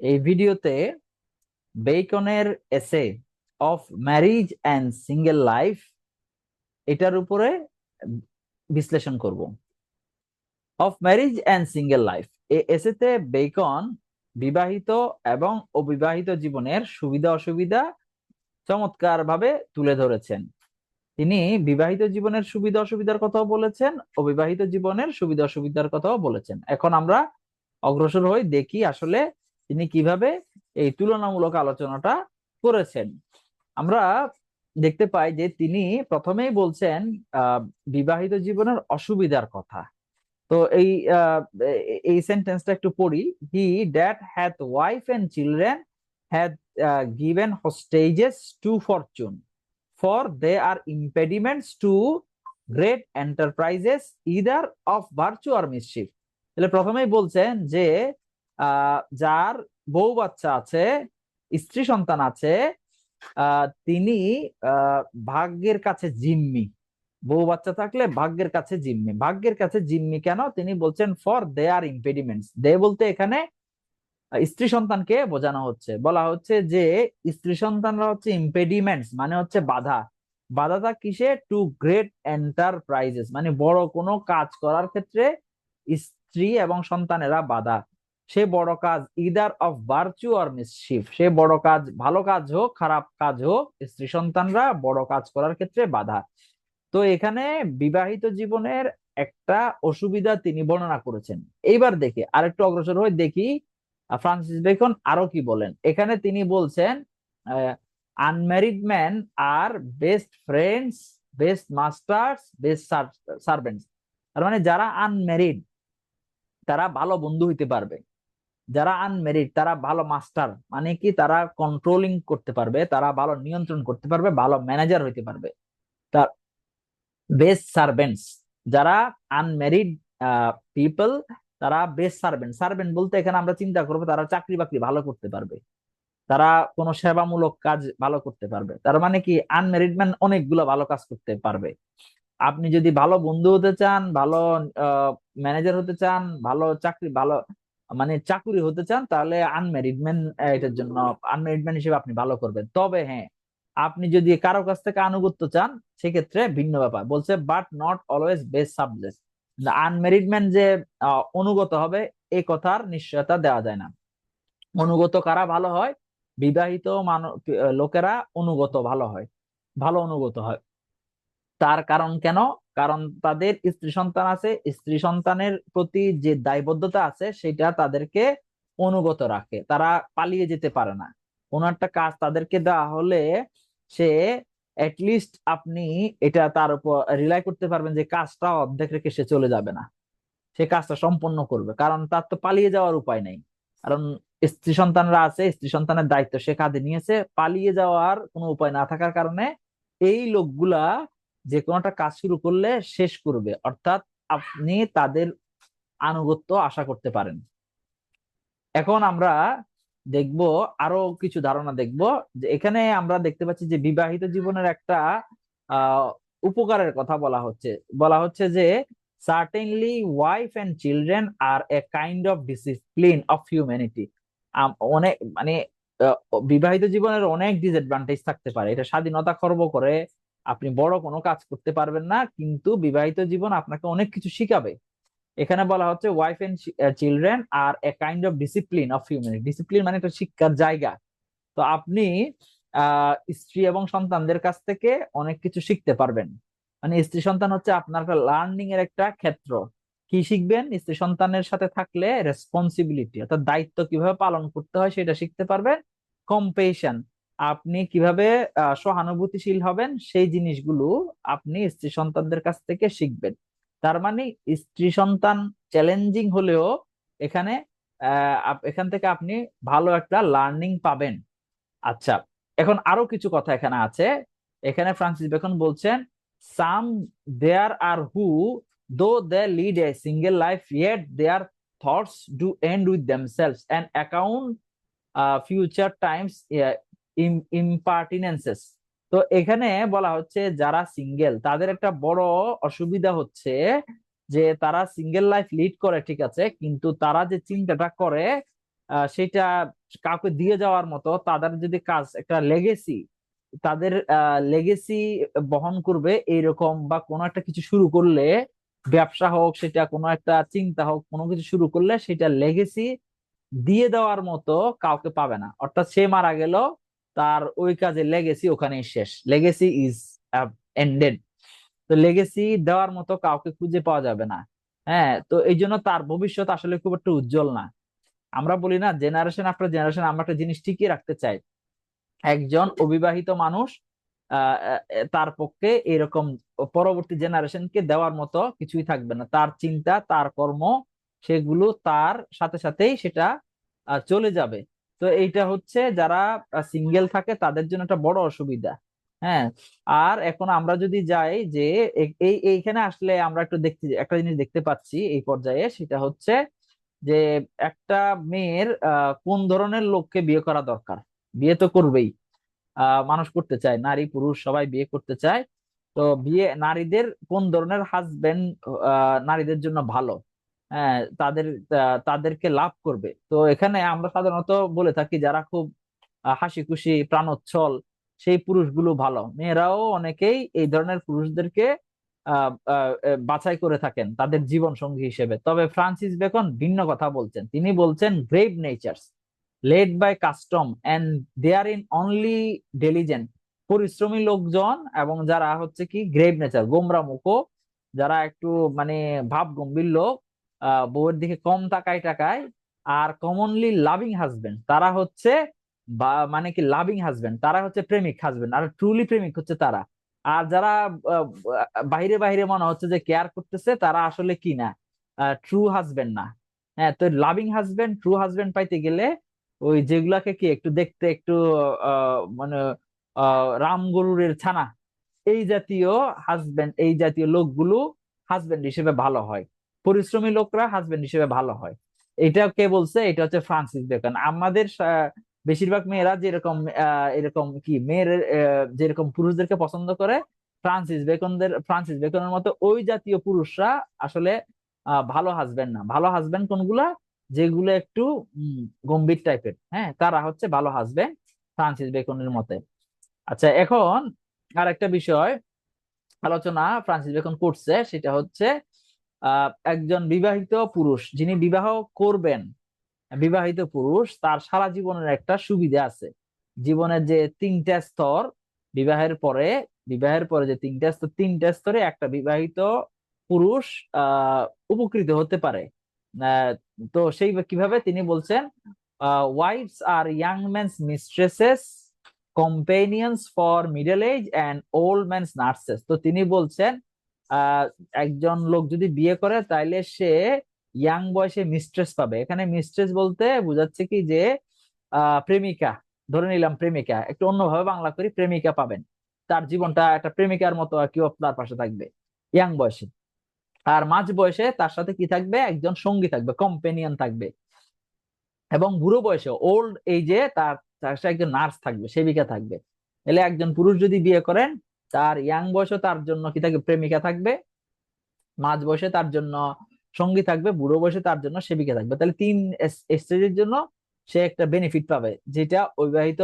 এই ভিডিওতে বেকনের essay of marriage and single life এটার উপরে বিশ্লেষণ করব। Of marriage and single life এই এসেতে বেকন বিবাহিত এবং অবিবাহিত জীবনের সুবিধা অসুবিধা চমৎকার ভাবে তুলে ধরেছেন। তিনি বিবাহিত জীবনের সুবিধা অসুবিধার কথাও বলেছেন, অবিবাহিত জীবনের সুবিধা অসুবিধার কথাও বলেছেন। এখন আমরা অগ্রসর হই, দেখি আসলে তিনি কীভাবে এই তুলনামূলক আলোচনাটা করেছেন? আমরা দেখতে পাই যে তিনি প্রথমেই বলছেন বিবাহিত জীবনের অসুবিধার কথা। তো এই এই সেন্টেন্সটা একটু পড়ি। He that hath wife and children had given hostages to fortune for they are impediments to great enterprises either of virtue or mischief তাহলে প্রথমেই বলছেন যে যার বউ বাচ্চা আছে, স্ত্রী সন্তান আছে তিনি ভাগ্যের কাছে জিম্মি। বউ বাচ্চা থাকলে ভাগ্যের কাছে জিম্মি। ভাগ্যের কাছে জিম্মি কেন? তিনি বলছেন ফর দে আর ইম্পেডিমেন্টস দে বলতে এখানে, স্ত্রী সন্তানকে বোঝানো হচ্ছে। বলা হচ্ছে যে, স্ত্রী সন্তানরা হচ্ছে ইম্পেডিমেন্টস মানে হচ্ছে বাধা। বাধাটা কিসে? টু গ্রেট এন্টারপ্রাইজেস মানে বড় কোনো কাজ করার ক্ষেত্রে স্ত্রী এবং সন্তানেরা বাধা। সে বড় কাজ either of virtue or mischief সে বড় কাজ ভালো কাজ হোক, খারাপ কাজ হোক, স্ত্রী সন্তানরা বড় কাজ করার ক্ষেত্রে বাধা। তো এখানে বিবাহিত জীবনের একটা অসুবিধা তিনি বর্ণনা করেছেন। এইবার দেখি, আরেকটু অগ্রসর হয়ে দেখি ফ্রান্সিস বেকন আরও কি বলেন? এখানে তিনি বলছেন unmarried man are best friends best masters best servants তার মানে যারা আনম্যারিড তারা ভালো বন্ধু হইতে পারবে। যারা আনমেরিড তারা ভালো মাস্টার মানে কি তারা কন্ট্রোলিং করতে পারবে, তারা ভালো নিয়ন্ত্রণ করতে পারবে, ভালো ম্যানেজার হইতে পারবে। তার বেস্ট সার্ভেন্টস যারা আনমেরিড পিপল তারা বেস্ট সার্ভেন্ট সার্ভেন্ট বলতে এখানে আমরা চিন্তা করব, তারা চাকরি বাকরি ভালো করতে পারবে। তারা কোনো সেবামূলক কাজ ভালো করতে পারবে। তার মানে কি আনমেরিড ম্যান অনেকগুলো ভালো কাজ করতে পারবে। আপনি যদি ভালো বন্ধু হতে চান, ভালো ম্যানেজার হতে চান, ভালো চাকরি, ভালো মানে চাকুরি হতে চান, তাহলে আনমেরিড ম্যান এটার জন্য আনমেরিড ম্যান হিসেবে আপনি ভালো করবেন। তবে হ্যাঁ আপনি যদি কারও কাছ থেকে আনুগত্য চান, সেক্ষেত্রে ভিন্ন ব্যাপার। বলছে but not always best subject unmarried man যে অনুগত হবে, এ কথার নিশ্চয়তা দেওয়া যায় না। অনুগত কারা ভালো হয়? বিবাহিত মানুষ লোকেরা অনুগত ভালো হয়, ভালো অনুগত হয়। তার কারণ কেন? কারণ তাদের স্ত্রী সন্তান আছে। স্ত্রী সন্তানের প্রতি যে দায়বদ্ধতা আছে, সেটা তাদেরকে অনুগত রাখে। তারা পালিয়ে যেতে পারে না। কোন একটা কাজ তাদেরকে দেওয়া হলে সে অ্যাটলিস্ট আপনি এটা তার উপর রিলাই করতে পারবেন যে কাজটা অর্ধেক রেখে সে চলে যাবে না। সে কাজটা সম্পন্ন করবে। কারণ তার তো পালিয়ে যাওয়ার উপায় নেই। কারণ স্ত্রী সন্তানরা আছে, স্ত্রী সন্তানের দায়িত্ব সে কাঁধে নিয়েছে। পালিয়ে যাওয়ার কোনো উপায় না থাকার কারণে এই লোকগুলা যে কোনো একটা কাজ শুরু করলে শেষ করবে, অর্থাৎ আপনি তাদের আনুগত্য আশা করতে পারেন। এখন আমরা দেখব, আরও কিছু ধারণা দেখব, যে এখানে আমরা দেখতে পাচ্ছি যে বিবাহিত জীবনের একটা উপকারের কথা বলা হচ্ছে। বলা হচ্ছে যে certainly wife and children are a kind of discipline of humanity অনেক মানে বিবাহিত জীবনের অনেক ডিসঅ্যাডভান্টেজ থাকতে পারে। এটা স্বাধীনতা খর্ব করে আপনি বড় কোনো কাজ করতে পারবেন না, কিন্তু বিবাহিত জীবন আপনাকে অনেক কিছু শিখাবে। এখানে বলা হচ্ছে wife and children are a kind of discipline of humanity discipline মানে একটা শিক্ষার জায়গা। তো আপনি স্ত্রী এবং সন্তানদের কাছ থেকে অনেক কিছু শিখতে পারবেন। মানে স্ত্রী সন্তান হচ্ছে আপনার লার্নিং এর একটা ক্ষেত্র। কি শিখবেন? স্ত্রী সন্তানের সাথে থাকলে রেসপন্সিবিলিটি অর্থাৎ দায়িত্ব কীভাবে পালন করতে হয় সেটা শিখতে পারবেন। কম্পেশন আপনি কীভাবে সহানুভূতিশীল হবেন সেই জিনিসগুলো আপনি স্ত্রী সন্তানদের কাছ থেকে শিখবেন। তার মানে স্ত্রী সন্তান চ্যালেঞ্জিং হলেও এখানে এখান থেকে আপনি ভালো একটা লার্নিং পাবেন। আচ্ছা এখন আরও কিছু কথা এখানে আছে। এখানে ফ্রান্সিস বেকন বলছেন সাম there are who though they lead a single life yet their thoughts do end with themselves and account future times impertinences তো এখানে বলা হচ্ছে যারা সিঙ্গেল তাদের একটা বড় অসুবিধা হচ্ছে যে তারা সিঙ্গেল লাইফ লিড করে, ঠিক আছে? কিন্তু তারা যে চিন্তাটা করে সেটা কাউকে দিয়ে যাওয়ার মতো, তাদের যদি কাজ, একটা লেগেসি তাদের লেগেসি বহন করবে এইরকম বা কোনো একটা কিছু শুরু করলে, ব্যবসা হোক, সেটা কোনো একটা চিন্তা হোক, কোনো কিছু শুরু করলে সেটা লেগেসি দিয়ে দেওয়ার মতো কাউকে পাবে না। অর্থাৎ সে মারা গেল তার ওই কাজে লেগেসি ওখানেই শেষ। লেগেসি ইজ এন্ডেড তো লেগেসি দেওয়ার মতো কাউকে খুঁজে পাওয়া যাবে না। হ্যাঁ তো এই জন্য তার ভবিষ্যৎ আসলে খুব একটা উজ্জ্বল না। আমরা বলি না জেনারেশন আফটার জেনারেশন আমরা একটা জিনিস ঠিকই রাখতে চাই। একজন অবিবাহিত মানুষ তার পক্ষে এরকম পরবর্তী জেনারেশনকে দেওয়ার মতো কিছুই থাকবে না। তার চিন্তা, তার কর্ম, সেগুলো তার সাথে সাথেই সেটা চলে যাবে। তো এইটা হচ্ছে যারা সিঙ্গেল থাকে তাদের জন্য একটা বড় অসুবিধা হ্যাঁ? আর এখন আমরা যদি যাই যে এই এইখানে আসলে আমরা একটু দেখতে একটা জিনিস দেখতে পাচ্ছি এই পর্যায়ে, সেটা হচ্ছে যে একটা মেয়ের কোন ধরনের লোককে বিয়ে করা দরকার? বিয়ে তো করবেই। মানুষ করতে চায়, নারী, পুরুষ, সবাই বিয়ে করতে চায়। তো বিয়ে, নারীদের কোন ধরনের হাজবেন্ড নারীদের জন্য ভালো? তাদের তাদেরকে লাভ করবে। তো এখানে আমরা সাধারণত বলে থাকি যারা খুব হাসি খুশি প্রাণোচ্ছল, সেই পুরুষগুলো ভালো। মেয়েরাও অনেকেই এই ধরনের পুরুষদেরকে বাছাই করে থাকেন তাদের জীবন সঙ্গী হিসেবে। তবে ফ্রান্সিস বেকন ভিন্ন কথা বলছেন। তিনি বলছেন grave natures led by custom and they are in only diligent পরিশ্রমী লোকজন এবং যারা হচ্ছে কি গ্রেভ নেচার গোমরা মুখো যারা একটু মানে ভাব গম্ভীর লোক বউয়ের দিকে কম তাকায় টাকায় আর কমনলি লাভিং হাজবেন্ড তারা হচ্ছে মানে কি লাভিং হাজবেন্ড তারা হচ্ছে প্রেমিক হাজবেন্ড আর ট্রুলি প্রেমিক হচ্ছে তারা। আর যারা বাইরে বাইরে মনে হচ্ছে যে কেয়ার করতেছে, তারা আসলে কি না ট্রু হাজবেন্ড না। হ্যাঁ তো লাভিং হাজবেন্ড ট্রু হাজবেন্ড পাইতে গেলে ওই যেগুলাকে কি একটু দেখতে একটু মানে রাম গরুরের ছানা, এই জাতীয় হাজবেন্ড এই জাতীয় লোকগুলো হাজবেন্ড হিসেবে ভালো হয়। পরিশ্রমী লোকরা হাজবেন্ড হিসেবে ভালো হয়। এটা কে বলছে? এটা হচ্ছে ফ্রান্সিস বেকন আমাদের বেশিরভাগ মেয়েরা যেরকম এরকম কি, মেয়ের যেরকম পুরুষদেরকে পছন্দ করে ফ্রান্সিস বেকনদের ফ্রান্সিস বেকনের মতো ওই জাতীয় পুরুষরা আসলে ভালো হাজবেন্ড না। ভালো হাজবেন্ড কোনগুলা? যেগুলো একটু গম্ভীর টাইপের হ্যাঁ তারা হচ্ছে ভালো হাজবেন্ড ফ্রান্সিস বেকনের মতে। আচ্ছা এখন আর একটা বিষয়, আলোচনা ফ্রান্সিস বেকন করছে, সেটা হচ্ছে একজন বিবাহিত পুরুষ, যিনি বিবাহ করবেন, বিবাহিত পুরুষ, তার সারা জীবনের একটা সুবিধা আছে। জীবনের যে তিনটা স্তর, বিবাহের পরে বিবাহের পরে যে তিনটা স্তর, তিনটা স্তরে একটা বিবাহিত পুরুষ উপকৃত হতে পারে। তো সেই কীভাবে? তিনি বলছেন wives are young men's mistresses companions for middle age and old man's nurses তো তিনি বলছেন একজন লোক যদি বিয়ে করে, তাইলে সে ইয়াং বয়সে মিস্ট্রেস পাবে। এখানে মিস্ট্রেস বলতে বোঝাচ্ছে কি যে প্রেমিকা, ধরে নিলাম প্রেমিকা, একটু অন্যভাবে বাংলা করি, প্রেমিকা পাবেন। তার জীবনটা একটা প্রেমিকার মতো আর কি তার পাশে থাকবে ইয়াং বয়সে। আর মাঝ বয়সে তার সাথে কি থাকবে? একজন সঙ্গী থাকবে কম্পেনিয়ন থাকবে। এবং বুড়ো বয়সে ওল্ড এইজে তার তার সাথে একজন নার্স থাকবে, সেবিকা থাকবে। এলে একজন পুরুষ যদি বিয়ে করেন তার ইয়াং বয়সে তার জন্য কি থাকবে প্রেমিকা থাকবে? মাঝ বয়সে তার জন্য সঙ্গী থাকবে, বুড়ো বয়সে তার জন্য সেবিকা থাকবে। তাহলে তিন স্টেজের জন্য সে একটা বেনিফিট পাবে, যেটা অবিবাহিত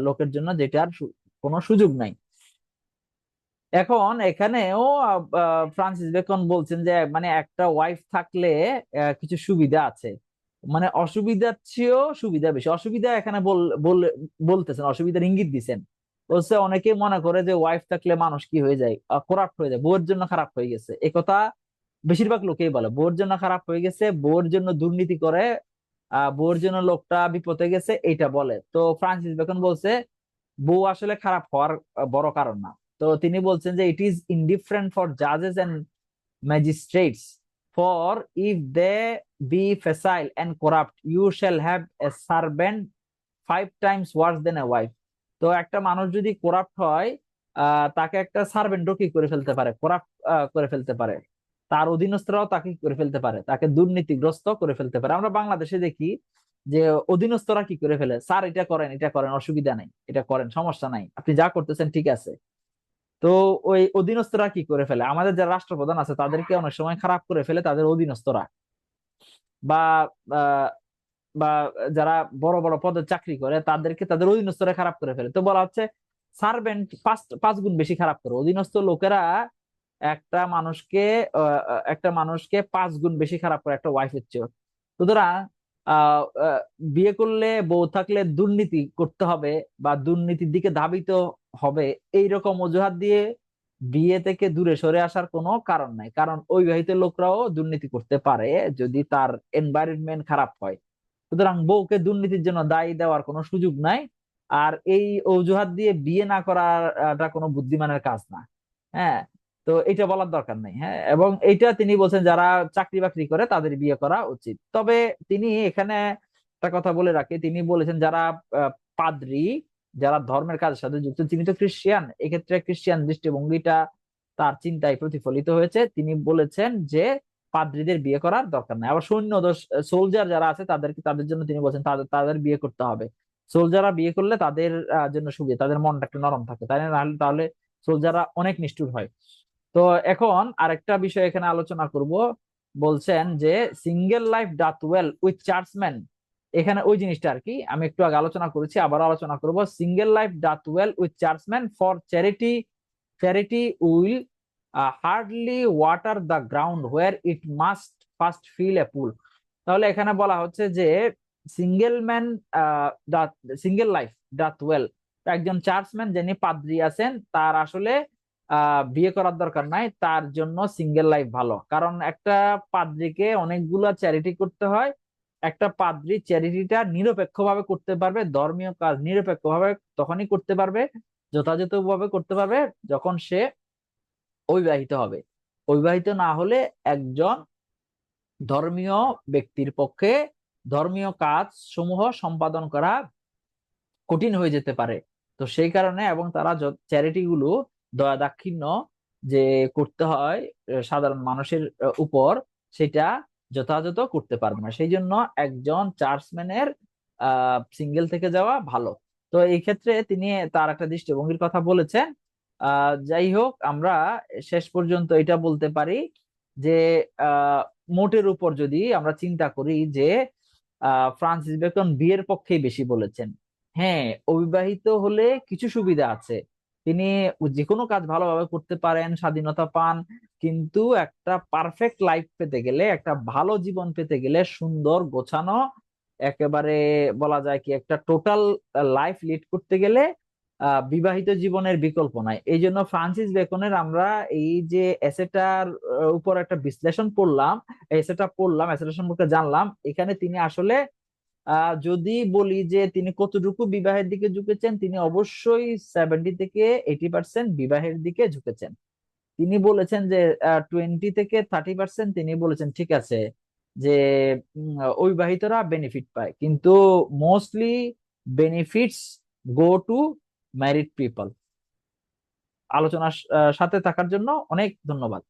লোকের জন্য যেটার কোনো সুযোগ নাই। এখন এখানেও ফ্রান্সিস বেকন বলছেন যে মানে একটা ওয়াইফ থাকলে কিছু সুবিধা আছে। মানে অসুবিধার চেয়েও সুবিধা বেশি। অসুবিধা এখানে বল, বল- বলতেছেন, অসুবিধার ইঙ্গিত দিছেন। বলছে অনেকে মনে করে যে ওয়াইফ থাকলে মানুষ কি হয়ে যায়? করাপ্ট হয়ে যায়। বউয়ের জন্য খারাপ হয়ে গেছে। এ কথা বেশিরভাগ লোকেই বলে। বউয়ের জন্য খারাপ হয়ে গেছে, বউয়ের জন্য দুর্নীতি করে, আহ, বউয়ের জন্য লোকটা বিপদে গেছে, এইটা বলে। তো ফ্রান্সিস বেকন বলছে, বউ আসলে খারাপ হওয়ার বড় কারণ না। তো তিনি বলছেন যে it is indifferent for জাজেস and magistrates for if they be facile and corrupt you shall have a servant five times worse than a wife তো একটা মানুষ যদি করাপ্ট হয় তাকে একটা সার্ভেন্টও কি করে ফেলতে পারে? করাপ্ট করে ফেলতে পারে। তার অধীনস্থরাও তাকে করে ফেলতে পারে। তাকে দুর্নীতিগ্রস্ত করে ফেলতে পারে। আমরা বাংলাদেশে দেখি যে অধীনস্থরা কি করে ফেলে? স্যার, এটা করেন এটা করেন, অসুবিধা নাই, এটা করেন, সমস্যা নাই, আপনি যা করতেছেন ঠিক আছে। তো ওই অধীনস্থরা কি করে ফেলে? আমাদের যারা রাষ্ট্রপ্রধান আছে, তাদেরকে অনেক সময় খারাপ করে ফেলে তাদের অধীনস্থরা। বা বা যারা বড় বড় পদে চাকরি করে, তাদেরকে তাদের অধীনস্থরা খারাপ করে ফেলে। তো বলা হচ্ছে সার্ভেন্ট পাঁচ পাঁচ গুণ বেশি খারাপ করে। অধীনস্থ লোকেরা একটা মানুষকে একটা মানুষকে পাঁচ গুণ বেশি খারাপ করে একটা ওয়াইফের চেয়ে সুতরাং বিয়ে করলে বউ থাকলে দুর্নীতি করতে হবে বা দুর্নীতির দিকে ধাবিত হবে, এইরকম অজুহাত দিয়ে বিয়ে থেকে দূরে সরে আসার কোনো কারণ নাই। কারণ অবিবাহিত লোকরাও দুর্নীতি করতে পারে যদি তার এনভায়রনমেন্ট খারাপ হয়। সুতরাং বউকে দুর্নীতির জন্য দায়ী দেওয়ার কোনো সুযোগ নাই। আর এই অজুহাত দিয়ে বিয়ে না করাটা কোনো বুদ্ধিমানের কাজ না। হ্যাঁ তো এটা বলার দরকার নেই হ্যাঁ। এবং এটা তিনি বলছেন, যারা চাকরি বাকরি করে তাদের বিয়ে করা উচিত। তবে তিনি এখানে একটা কথা বলে রাখি, তিনি বলেছেন, যারা পাদ্রী, যারা ধর্মের কাজের সাথে যুক্ত তিনি তো খ্রিস্টিয়ান এক্ষেত্রে খ্রিস্টিয়ান দৃষ্টিভঙ্গিটা তার চিন্তায় প্রতিফলিত হয়েছে। তিনি বলেছেন যে পাদ্রীদের বিয়ে করার দরকার নাই। আবার সৈন্য সোলজার যারা আছে তাদেরকে, তাদের জন্য তিনি বলছেন তাদের তাদের বিয়ে করতে হবে। সোলজাররা বিয়ে করলে তাদের জন্য সুবিধা, তাদের মনটা একটু নরম থাকে, তাই না? তাহলে সোলজাররা অনেক নিষ্ঠুর হয়। তো এখন আরেকটা বিষয় এখানে আলোচনা করব। বলছেন যে single life doth well with churchman এখানে ওই জিনিসটা আর কি, আমি একটু আগে আলোচনা করেছি আবার আলোচনা করব। Single life doth well with churchman for charity charity will hardly water the ground where it must first fill a pool তাহলে এখানে বলা হচ্ছে যে single man single life doth well একজন চার্চম্যান যিনি পাদ্রী আছেন, তার আসলে বিয়ে করার দরকার নাই, তার জন্য সিঙ্গেল লাইফ ভালো। কারণ একটা পাদ্রীকে অনেকগুলো চ্যারিটি করতে হয়, একটা পাদ্রী চ্যারিটিটা নিরপেক্ষভাবে করতে পারবে, ধর্মীয় কাজ নিরপেক্ষভাবে তখনই করতে পারবে, যথাযথভাবে করতে পারবে, যখন সে অবিবাহিত হবে। অবিবাহিত না হলে একজন ধর্মীয় ব্যক্তির পক্ষে ধর্মীয় কাজ সমূহ সম্পাদন করা কঠিন হয়ে যেতে পারে। তো সেই কারণে এবং তারা চ্যারিটি গুলো দয়া দাক্ষিণ্য যে করতে হয় সাধারণ মানুষের উপর সেটা যথাযথ করতে পারবে না। সেই জন্য একজন চার্চম্যানের আহ সিঙ্গেল থেকে যাওয়া ভালো। তো এই ক্ষেত্রে তিনি তার একটা দৃষ্টিভঙ্গির কথা বলেছেন যাই হোক, আমরা শেষ পর্যন্ত এটা বলতে পারি যে মোটের উপর যদি আমরা চিন্তা করি যে ফ্রান্সিস বেকন বিয়ের পক্ষেই বেশি বলেছেন। হ্যাঁ অবিবাহিত হলে কিছু সুবিধা আছে। তিনি যে কোনো কাজ ভালোভাবে করতে পারেন, স্বাধীনতা পান, কিন্তু একটা পারফেক্ট লাইফ পেতে গেলে, একটা ভালো জীবন পেতে গেলে সুন্দর, গোছানো, একেবারে বলা যায় কি একটা টোটাল লাইফ লিড করতে গেলে বিবাহিত জীবনের বিকল্প নাই। এই জন্য ফ্রান্সিস বেকনের আমরা এই যে এসেটার উপর একটা বিশ্লেষণ পড়লাম এসেটা পড়লাম এসেটা সম্পর্কে জানলাম, এখানে তিনি আসলে যদি বলি যে তিনি কতটুকু বিবাহের দিকে ঝুঁকেছেন, তিনি অবশ্যই সেভেন্টি থেকে এইটি পার্সেন্ট বিবাহের দিকে ঝুঁকেছেন। তিনি বলেছেন যে টোয়েন্টি থেকে থার্টি পার্সেন্ট তিনি বলেছেন, ঠিক আছে, যে অবিবাহিতরা বেনিফিট পায়। কিন্তু mostly benefits go to married people আলোচনার সাথে থাকার জন্য অনেক ধন্যবাদ।